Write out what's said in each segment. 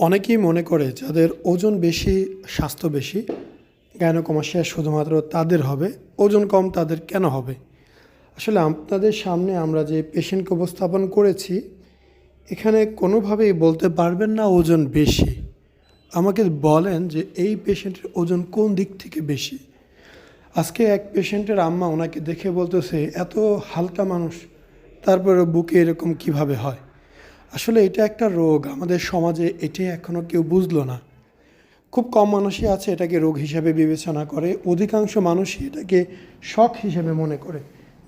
অনেকেই মনে করে যাদের ওজন বেশি, স্বাস্থ্য বেশি গাইনোকমাসিয়া শুধুমাত্র তাদের হবে, ওজন কম তাদের কেন হবে? আসলে আপনাদের সামনে আমরা যে পেশেন্টকে উপস্থাপন করেছি, এখানে কোনোভাবেই বলতে পারবেন না ওজন বেশি। আমাকে বলেন যে এই পেশেন্টের ওজন কোন দিক থেকে বেশি? আজকে এক পেশেন্টের আম্মা ওনাকে দেখে বলতেছে, এত হালকা মানুষ, তারপরে বুকে এরকম কীভাবে হয়? আসলে এটা একটা রোগ। আমাদের সমাজে এটি এখনও কেউ বুঝলো না। খুব কম মানুষই আছে এটাকে রোগ হিসাবে বিবেচনা করে। অধিকাংশ মানুষই এটাকে শখ হিসেবে মনে করে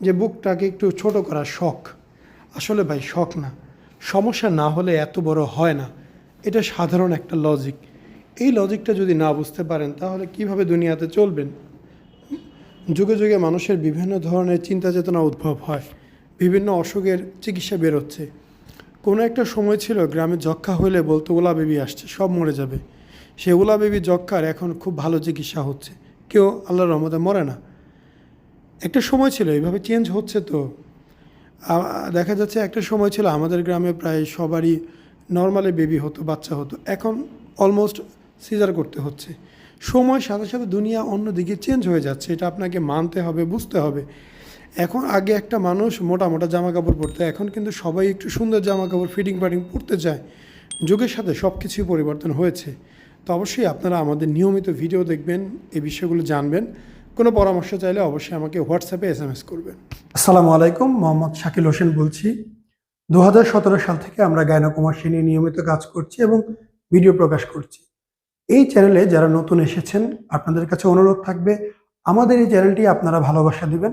যে বুকটাকে একটু ছোট করা শখ। আসলে ভাই, শখ না। সমস্যা না হলে এত বড় হয় না। এটা সাধারণ একটা লজিক এই লজিকটা যদি না বুঝতে পারেন, তাহলে কীভাবে দুনিয়াতে চলবেন? যুগে যুগে মানুষের বিভিন্ন ধরনের চিন্তা চেতনা উদ্ভব হয়। বিভিন্ন অসুখের চিকিৎসা বেরোচ্ছে। কোনো একটা সময় ছিল গ্রামে যক্ষা হলে বলতো, ওলা বেবি আসছে, সব মরে যাবে। সে ওলা বেবি যক্ষার এখন খুব ভালো চিকিৎসা হচ্ছে। কেউ আল্লাহর রহমতে মরে না। একটা সময় ছিল, এইভাবে চেঞ্জ হচ্ছে তো। দেখা যাচ্ছে একটা সময় ছিল, আমাদের গ্রামে প্রায় সবারই নর্মালি বেবি হতো, বাচ্চা হতো। এখন অলমোস্ট সিজার করতে হচ্ছে। সময়ের সাথে সাথে দুনিয়া অন্যদিকে চেঞ্জ হয়ে যাচ্ছে। এটা আপনাকে মানতে হবে, বুঝতে হবে। এখন আগে একটা মানুষ মোটা মোটা জামা কাপড় পরতো, এখন কিন্তু সবাই একটু সুন্দর জামা কাপড় ফিটিং ফাটিং পরতে চায়। যুগের সাথে সব কিছুই পরিবর্তন হয়েছে। তো অবশ্যই আপনারা আমাদের নিয়মিত ভিডিও দেখবেন, এই বিষয়গুলো জানবেন। কোনো পরামর্শ চাইলে অবশ্যই আমাকে হোয়াটসঅ্যাপে এস এম এস করবেন। আসসালামু আলাইকুম, মোহাম্মদ শাকিল হোসেন বলছি। দু হাজার সতেরো সাল থেকে আমরা গায়নকুমারসী নিয়ে নিয়মিত কাজ করছি এবং ভিডিও প্রকাশ করছি। এই চ্যানেলে যারা নতুন এসেছেন, আপনাদের কাছে অনুরোধ থাকবে, আমাদের এই চ্যানেলটি আপনারা ভালোবাসা দিবেন।